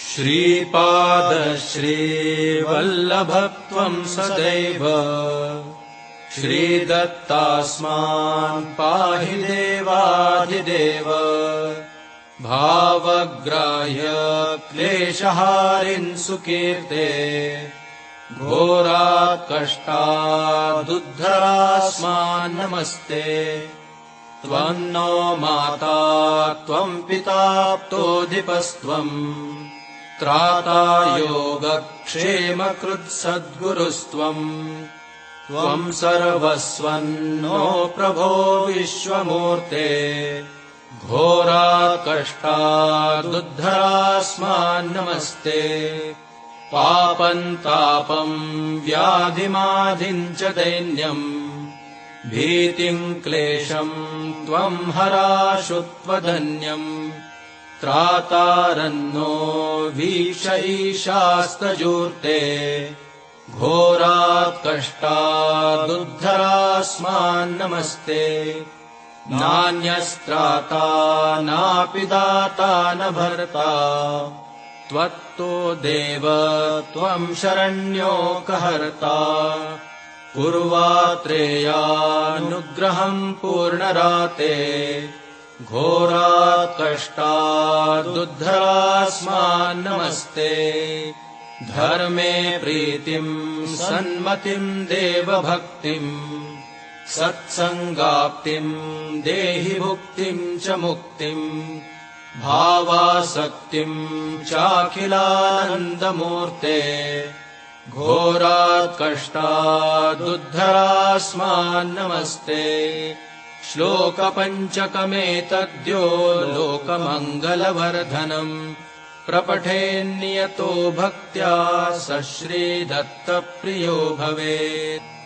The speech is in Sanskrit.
श्रीपादश्रीवल्लभत्वम् सदैव। श्रीदत्तास्मान् पाहि देवाधिदेव। भावग्राह्य क्लेशहारिन् सुकीर्ते। घोरात् कष्टादुद्धरास्मान् नमस्ते नो माता त्वम् पिताप्तोऽधिपस्त्वम् त्राता योगक्षेमकृत्सद्गुरुस्त्वम् त्वम् सर्वस्वन्नो प्रभो विश्वमूर्ते। घोरात् कष्टादुद्धरास्मान् नमस्ते पापम् तापम् व्याधिमाधिम् च दैन्यम् भीतिम् क्लेशम् त्वम् हराशु त्वधन्यम् त्रातारन्नो वीश ईशास्तजूर्ते। घोरात् कष्टादुद्धरास्मान् नमस्ते। नान्यस्त्राता नापि दाता न भर्ता। त्वत्तो देव त्वम् शरण्योकहर्ता कुर्वात्रेयानुग्रहम् पूर्णराते घोरात् कष्टादुद्धरास्मान् नमस्ते धर्मे प्रीतिम् सन्मतिम् देवभक्तिम् सत्सङ्गाप्तिम् देहि भुक्तिम् च मुक्तिम् भावासक्तिम् चाखिलानन्दमूर्ते घोरात् कष्टादुद्धरास्मान् नमस्ते। श्लोकपञ्चकमेतद्यो लोकमङ्गलवर्धनम्। प्रपठेन्नियतो भक्त्या स श्रीदत्तप्रियो भवेत्